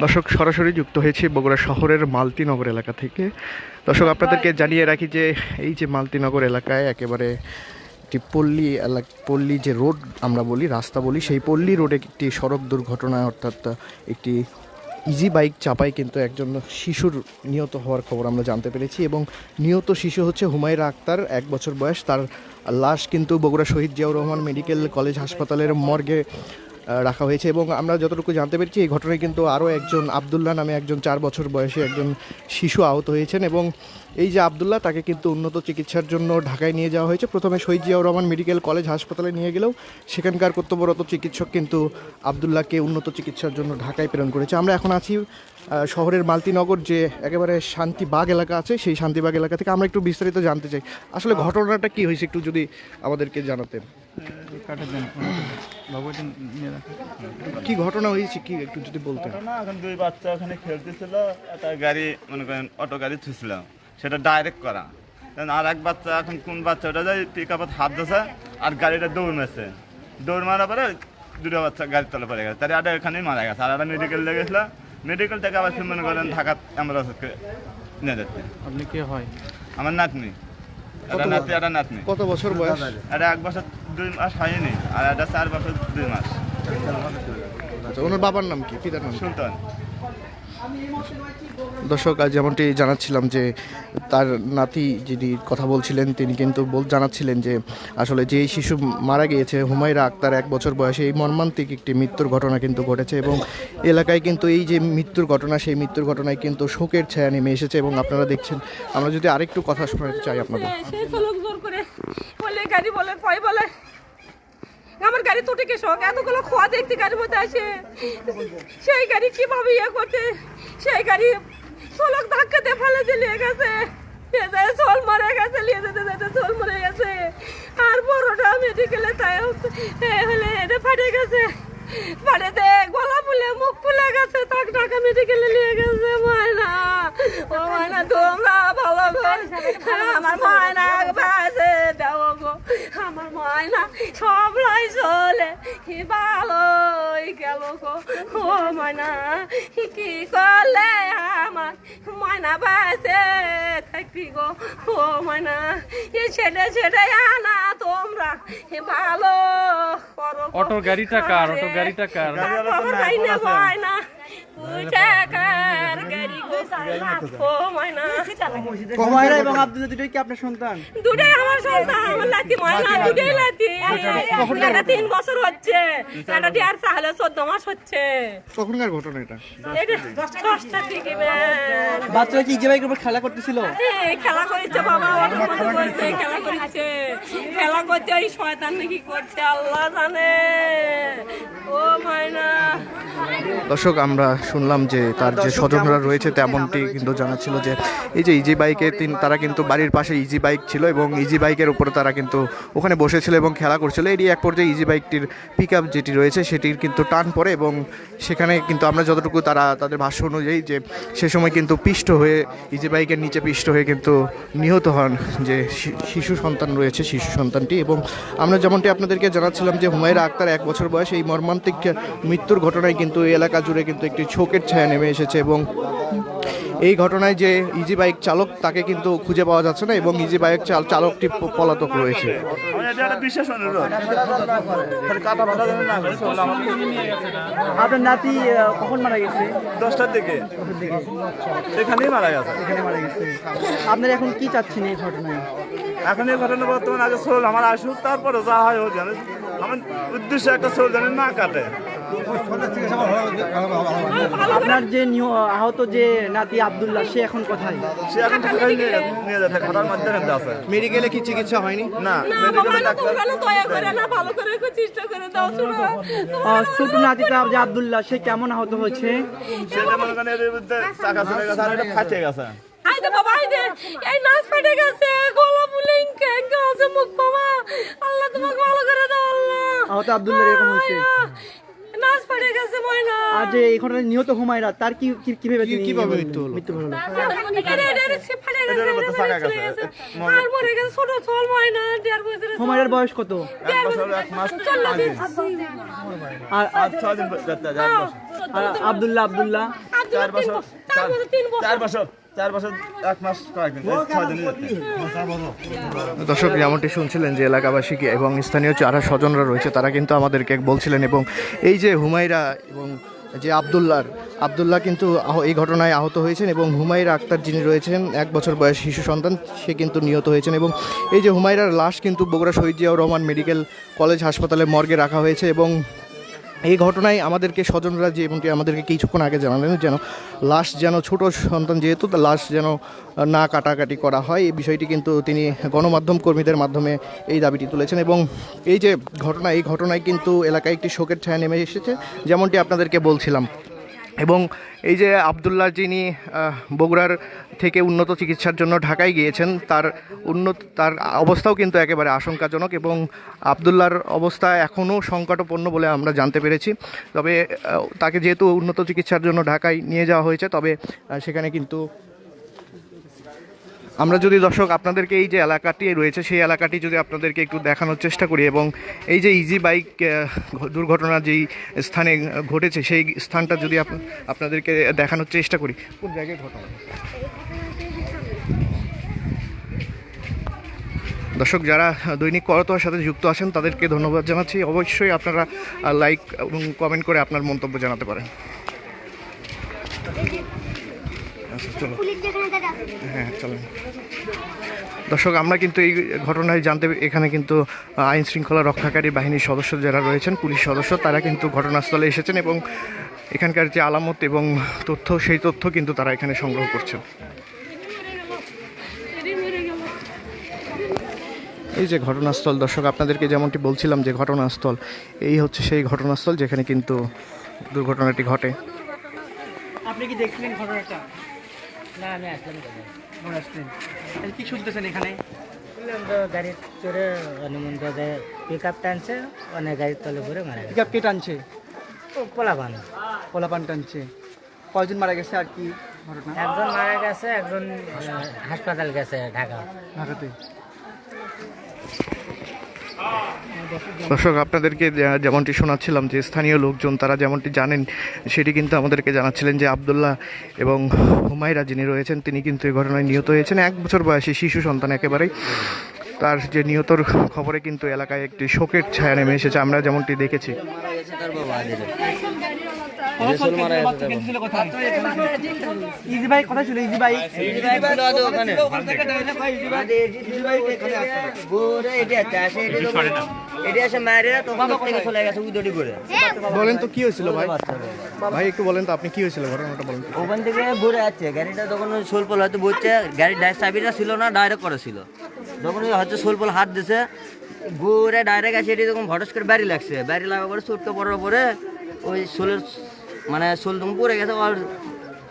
দর্শক সরাসরি যুক্ত হয়েছি বগুড়া শহরের মালতিনগর এলাকা থেকে। দর্শক আপনাদেরকে জানিয়ে রাখি যে এই যে মালতিনগর এলাকায় একেবারে একটি পল্লী এলাকা পল্লী যে রোড আমরা বলি রাস্তা বলি সেই পল্লী রোডে একটি সড়ক দুর্ঘটনা অর্থাৎ একটি ইজি বাইক চাপায় কিন্তু একজন শিশুর নিহত হওয়ার খবর আমরা জানতে পেরেছি এবং নিহত শিশু হচ্ছে হুমায়রা আক্তার এক বছর বয়স। তার লাশ কিন্তু বগুড়া শহীদ জিয়াউর রহমান মেডিকেল কলেজ হাসপাতালের মর্গে রাখা হয়েছে এবং আমরা যতটুকু জানতে পেরেছি, এই ঘটনায় কিন্তু আরও একজন আবদুল্লাহ নামে একজন চার বছর বয়সী একজন শিশু আহত হয়েছেন এবং এই যে আবদুল্লাহ, তাকে কিন্তু উন্নত চিকিৎসার জন্য ঢাকায় নিয়ে যাওয়া হয়েছে। প্রথমে শহীদ জিয়াউর রহমান মেডিকেল কলেজ হাসপাতালে নিয়ে গেলেও সেখানকার কর্তব্যরত চিকিৎসক কিন্তু আবদুল্লাহকে উন্নত চিকিৎসার জন্য ঢাকায় প্রেরণ করেছে। আমরা এখন আছি শহরের মালতিনগর যে একেবারে শান্তিবাগ এলাকা আছে, সেই শান্তিবাগ এলাকা থেকে আমরা একটু বিস্তারিত জানতে চাই। আসলে ঘটনাটা কি হয়েছে, একটু যদি আমাদেরকে জানাতেন। কাঠের ভগবতী নিয়ে কি ঘটনা হয়েছে? কি একটু যদি বলতেন। ঘটনা এখন দুই বাচ্চা ওখানে খেলতেছিল একটা গাড়ি মনে করেন অটো গাড়ি থুছিল সেটা ডাইরেক্ট করা। আর এক বাচ্চা এখন কোন বাচ্চা ওটা যায় পিক আপত হাত ধসে আর গাড়িটা দৌড় মেরেছে। দৌড় মারা পরে দুটো বাচ্চা গাড়ির তলে পড়ে গেছে। তার আটা এখানেই মারা গেছে। আর একটা মেডিকেল লেগেছিল মেডিকেল থেকে আবার মনে করেন ঢাকা অ্যাম্বুলেন্সকে নিয়ে যাচ্ছে। আপনি কে হয়? আমার নাতনি। একটা কত বছর? বয়স? এটা এক বছর দুই মাস হয়নি আর একটা চার বছর দুই মাস। আচ্ছা ওনার বাবার নাম কি? পিতার নাম? সুলতান। দর্শক, আজ যেমনটি জানাচ্ছিলাম যে তার নাতি যিনি কথা বলছিলেন, তিনি কিন্তু জানাচ্ছিলেন যে আসলে যে শিশু মারা গিয়েছে, হুমায়রা আক্তার এক বছর বয়সে এই মর্মান্তিক একটি মৃত্যুর ঘটনা কিন্তু ঘটেছে এবং এলাকায় কিন্তু এই যে মৃত্যুর ঘটনা, সেই মৃত্যুর ঘটনায় কিন্তু শোকের ছায়া নেমে এসেছে এবং আপনারা দেখছেন, আমরা যদি আরেকটু কথা শোনাতে চাই আপনাদের সেই লোক জোর করে বলে গাড়ি বলে ভয় বলে আমার গাড়ি তো টিকে শোক এতগুলো খোয়া দেখছি গাড়ির মধ্যে আসে। সেই গাড়ি কীভাবে ইয়ে করতে সেই গাড়ি সোলক ধাক্কা দিয়ে ফেলে দিয়ে নিয়ে গেছে। নিয়ে মরে গেছে নিয়ে যেতে যেতে মরে গেছে। আর বড়টা মেডিকেলে তাই হলে এটা ফাটে গেছে। ফাটেতে গলা ফুলে মুখ ফুলে গেছে তাক ঢাকা মেডিকেলে নিয়ে গেছে ময়না। ও ময়না তোমরা ভালো করে। আমার ময়না ময়না সব লাই চলে কি ভালোই গেল গো? ও ময়না কি করলে আমার? ময়না বাসে থাকবি গো। ও ময়না এ ছেড়ে ছেড়ে আনা তোমরা ভালো করো গাড়িটা কার? গাড়িটা কার? গাড়ি হুমায়রা এবং আব্দুল্লাহ দুটোই কি আপনার সন্তান? দুটাই আমার সন্তান। লাতি ময়না দুটাই লাতি এটা তিন বছর হচ্ছে। দেড় সালে চোদ্দ মাস হচ্ছে। কখনকার ঘটনা এটা? এটা দশটার বাচ্চারা কি যে বাইকের উপর খেলা করতেছিল? এই খেলা করেছে বাবা খেলা করেছে। খেলা করছে ওই শয়তান নাকি করছে আল্লাহ জানে। দর্শক আমরা শুনলাম যে তার যে স্বজনরা রয়েছে তেমনটি কিন্তু জানাচ্ছিল যে এই যে ইজি বাইকে তিন তারা কিন্তু বাড়ির পাশে ইজি বাইক ছিল এবং ইজি বাইকের উপরে তারা কিন্তু ওখানে বসেছিল এবং খেলা করছিল। এরই এক পর্যায়ে ইজি বাইকটির পিক আপ যেটি রয়েছে সেটির কিন্তু টান পড়ে এবং সেখানে কিন্তু আমরা যতটুকু তারা তাদের ভাষ্য অনুযায়ী যে সে সময় কিন্তু পিষ্ট হয়ে ইজি বাইকের নিচে পিষ্ট হয়ে কিন্তু নিহত হন যে শিশু সন্তান রয়েছে শিশু সন্তানটি এবং আমরা যেমনটি আপনাদেরকে জানাচ্ছিলাম যে হুমায়রা আক্তার এক বছর বয়স এই মর্মান্তিক মৃত্যুর ঘটনায় কিন্তু এই এলাকা জুড়ে কিন্তু একটি শোকের ছায়া নেমে এসেছে এবং এই ঘটনায় যে ইজি বাইক চালক তাকে কিন্তু খুঁজে পাওয়া যাচ্ছে না এবং ইজি বাইক চালকটি পলাতক রয়েছে। আপনার নাতি কখন মারা গেছে? দশটার দিকে। এখানেই মারা গেছে। মারা গেছে। আপনার এখন কি চাচ্ছেন এই ঘটনায়? এখন এই ঘটনা বর্তমান আগে সোল আমার আসুক তারপরে যা হয় হোক জানে আমার উদ্দেশ্য একটা সোল জানে না কাটে। আপনার যে আহত যে নাতি আব্দুল্লাহ সে এখন কোথায়? সে এখন নিয়ে নিয়ে যাচ্ছে? খাটার মাধ্যমে আছে। মেডিকেলে কি চিকিৎসা হয়নি? না। ছোট নাতিটা যে আব্দুল্লাহ সে কেমন আহত হয়েছে? সেটা মনে করেন এর মধ্যে চাকা চলে গেছে আর এটা ফাটে গেছে। আইদে বাবা আইদে এই নাচ ফেটে গেছে গলা ফুলে ইনকে ইনকে আছে মুখ বাবা। আল্লাহ তোমাকে ভালো করে দাও আল্লাহ। আহত আব্দুল্লাহ এরকম হয়েছে? নাচ ফেটে গেছে ময়না। আর যে এই ঘটনায় নিহত হুমায়রা তার কি কি- কীভাবে তিনি কীভাবে মৃত্যু হলো? মৃত্যু হলো। গেছে। আর মরে গেছে ছোট ছল ময়না দেড় বছরের হুমায়রার বয়স কত? এক বছর মাস আর আর ছয় দিন আর আব্দুল্লাহ আব্দুল্লাহ। চার তিন বছর। চার বছর। দর্শক যেমনটি শুনছিলেন যে এলাকাবাসীকে এবং স্থানীয় যারা স্বজনরা রয়েছে তারা কিন্তু আমাদেরকে বলছিলেন এবং এই যে হুমায়রা এবং যে আবদুল্লার আবদুল্লাহ কিন্তু আহ- এই ঘটনায় আহত হয়েছেন এবং হুমায়রা আক্তার যিনি রয়েছেন এক বছর বয়স শিশু সন্তান সে কিন্তু নিহত হয়েছেন এবং এই যে হুমায়রার লাশ কিন্তু বগুড়া শহীদ জিয়াউর রহমান মেডিকেল কলেজ হাসপাতালে মর্গে রাখা হয়েছে এবং এই ঘটনায় আমাদেরকে স্বজনরা যে এবং আমাদেরকে কিছুক্ষণ আগে জানালেন যেন লাশ যেন ছোট সন্তান যেহেতু লাশ যেন না কাটাকাটি করা হয়। এই বিষয়টি কিন্তু তিনি গণমাধ্যম কর্মীদের মাধ্যমে এই দাবিটি তুলেছেন এবং এই যে ঘটনা, এই ঘটনায় কিন্তু এলাকায় একটি শোকের ছায়া নেমে এসেছে, যেমনটি আপনাদেরকে বলছিলাম। এবং এই যে আবদুল্লাহ যিনি বগুড়ার থেকে উন্নত চিকিৎসার জন্য ঢাকায় গিয়েছেন, তার উন্নত, তার অবস্থাও কিন্তু একেবারে আশঙ্কাজনক এবং আবদুল্লার অবস্থা এখনও সংকটপূর্ণ বলে আমরা জানতে পেরেছি। তবে তাকে যেহেতু উন্নত চিকিৎসার জন্য ঢাকায় নিয়ে যাওয়া হয়েছে, তবে সেখানে কিন্তু আমরা যদি দর্শক আপনাদেরকে এই যে এলাকাটি রয়েছে সেই এলাকাটি যদি আপনাদেরকে একটু দেখানোর চেষ্টা করি এবং এই যে ইজি বাইক দুর্ঘটনা যেই স্থানে ঘটেছে সেই স্থানটা যদি আপনাদেরকে দেখানোর চেষ্টা করি। কোন জায়গায় ঘটনা দর্শক যারা দৈনিক করতোয়ার সাথে যুক্ত আছেন তাদেরকে ধন্যবাদ জানাচ্ছি। অবশ্যই আপনারা লাইক এবং কমেন্ট করে আপনার মন্তব্য জানাতে পারেন। আচ্ছা চলো। হ্যাঁ চলেন। দর্শক, আমরা কিন্তু এই ঘটনায় জানতে এখানে কিন্তু আইন শৃঙ্খলা রক্ষাকারী বাহিনীর সদস্য যারা রয়েছেন, পুলিশ সদস্য, তারা কিন্তু ঘটনাস্থলে এসেছেন এবং এখানকার যে আলামত এবং তথ্য, সেই তথ্য কিন্তু তারা এখানে সংগ্রহ করছেন। এই যে ঘটনাস্থল, দর্শক, আপনাদেরকে যেমনটি বলছিলাম যে ঘটনাস্থল, এই হচ্ছে সেই ঘটনাস্থল যেখানে কিন্তু দুর্ঘটনাটি ঘটে। আপনি কি দেখছিলেন ঘটনাটা? না আমি আসলাম আসলেন। তাহলে কি শুনতেছেন এখানে? গাড়ি চড়ে হনুমান দাদা পিক আপ টানছে অনেক গাড়ির তলে পরে মারা গেছে। পিকআপ কে টানছে? পোলাপান। পোলাপান টানছে। কয়জন মারা গেছে আর কি ঘটনা? একজন মারা গেছে একজন হাসপাতাল গেছে ঢাকা। ঢাকাতে। দর্শক, আপনাদেরকে যেমনটি শোনাচ্ছিলাম যে স্থানীয় লোকজন তারা যেমনটি জানেন, সেটি কিন্তু আমাদেরকে জানাচ্ছিলেন যে আবদুল্লাহ এবং হুমায়রা যিনি রয়েছেন, তিনি কিন্তু এই ঘটনায় নিহত হয়েছেন। এক বছর বয়সী শিশু সন্তান একেবারেই। তার যে নিহতর খবরে কিন্তু এলাকায় একটি শোকের ছায়া নেমে এসেছে। আমরা যেমনটি দেখেছি। ইজি কোথায় ছিল? ইজি বাইক বলেন তো কি হয়েছিল ভাই? ভাই একটু বলেন তো আপনি কি হয়েছিল? ঘটনাটা বলেন ওখান থেকে ঘুরে যাচ্ছে গাড়িটা তখন ওই সোলপল হয়তো বলছে গাড়ির ডাইরেক্ট চাবিটা ছিল না ডাইরেক্ট করেছিল যখন ওই হয়তো সোলপল হাত দিছে। ঘুরে ডাইরেক্ট আছে এটি তখন হঠাৎ করে বাড়ি লাগছে। বাড়ি লাগা পরে চুটকে পড়ার পরে ওই সোলের মানে সোল তখন পড়ে গেছে আর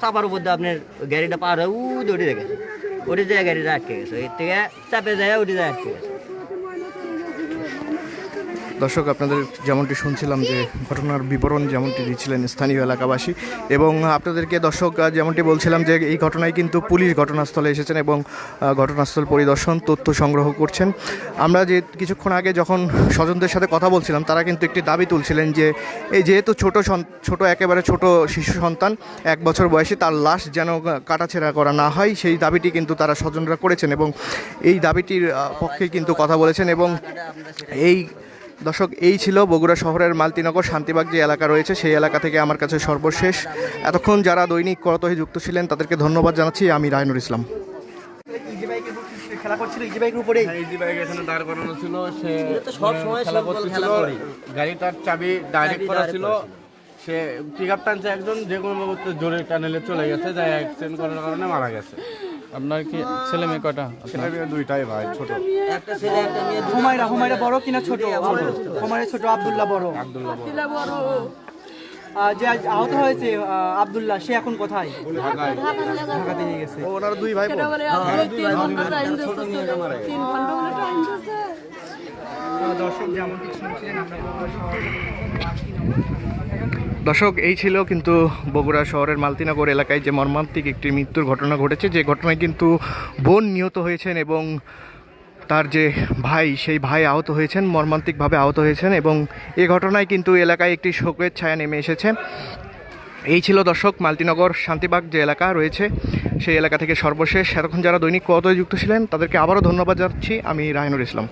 চাপার উপর দিয়ে আপনার গাড়িটা পার হয়ে উঠে উঠে গেছে। উঠে যায় গাড়িটা আটকে গেছে, এর থেকে চাপে যায়, উঠে যায় আটকে গেছে। দর্শক, আপনাদের যেমনটি শুনছিলাম যে ঘটনার বিবরণ যেমনটি দিচ্ছিলেন স্থানীয় এলাকাবাসী এবং আপনাদেরকে দর্শক যেমনটি বলছিলাম যে এই ঘটনায় কিন্তু পুলিশ ঘটনাস্থলে এসেছেন এবং ঘটনাস্থল পরিদর্শন, তথ্য সংগ্রহ করছেন। আমরা যে কিছুক্ষণ আগে যখন স্বজনদের সাথে কথা বলছিলাম, তারা কিন্তু একটি দাবি তুলছিলেন যে এই যেহেতু ছোট ছোট, একেবারে ছোট শিশু সন্তান, এক বছর বয়সে, তার লাশ যেন কাটাছেড়া করা না হয়, সেই দাবিটি কিন্তু তারা স্বজনরা করেছেন এবং এই দাবিটির পক্ষে কিন্তু কথা বলেছেন এবং এই দর্শক এই ছিল বগুড়া শহরের মালতিনগর শান্তিবাগ যে এলাকা রয়েছে সেই এলাকা থেকে আমার কাছে সর্বশেষ। এতক্ষণ যারা দৈনিক করতহে যুক্ত ছিলেন তাদেরকে ধন্যবাদ জানাচ্ছি। আমি রায়নুর ইসলাম। খেলা করছিল ইজি বাইকের উপরে ইজি বাইক এখানে দাঁড় করানো ছিল। সে সব সময় খেলা সোলপল করতেছিল। খেলা করি। গাড়িটার চাবি ডাইরেক্ট করা ছিল। সে পিক আপ টানছে একজন যে কোনো মুহূর্তে জোরে টানেলে চলে গেছে যাই অ্যাক্সিডেন্ট করার কারণে মারা গেছে। আপনার কি ছেলে মেয়ে কটা ছেলে মেয়ে দুইটাই ভাই ছোট। একটা ছেলে একটা মেয়ে হুমায়রা হুমায়রা বড় কিনা ছোট? হুমায়রা ছোট আব্দুল্লাহ বড়। আব্দুল্লাহ বড়। যে আজ আহত হয়েছে আব্দুল্লাহ সে এখন কোথায়? ঢাকায়। ঢাকাতে নিয়ে গেছে। ওনার দুই ভাই বোন। দর্শক এই ছিল কিন্তু বগুড়া শহরের মালতিনগর এলাকায় যে মর্মান্তিক একটি মৃত্যুর ঘটনা ঘটেছে, যে ঘটনায় কিন্তু বোন নিহত হয়েছেন এবং তার যে ভাই, সেই ভাই আহত হয়েছেন, মর্মান্তিকভাবে আহত হয়েছেন এবং এ ঘটনায় কিন্তু এলাকায় একটি শোকের ছায়া নেমে এসেছে। এই ছিল দর্শক, মালতিনগর শান্তিবাগ যে এলাকা রয়েছে, সেই এলাকা থেকে সর্বশেষ। এতক্ষণ যারা দৈনিক কতই যুক্ত ছিলেন, তাদেরকে আবারও ধন্যবাদ জানাচ্ছি। আমি রায়নুর ইসলাম।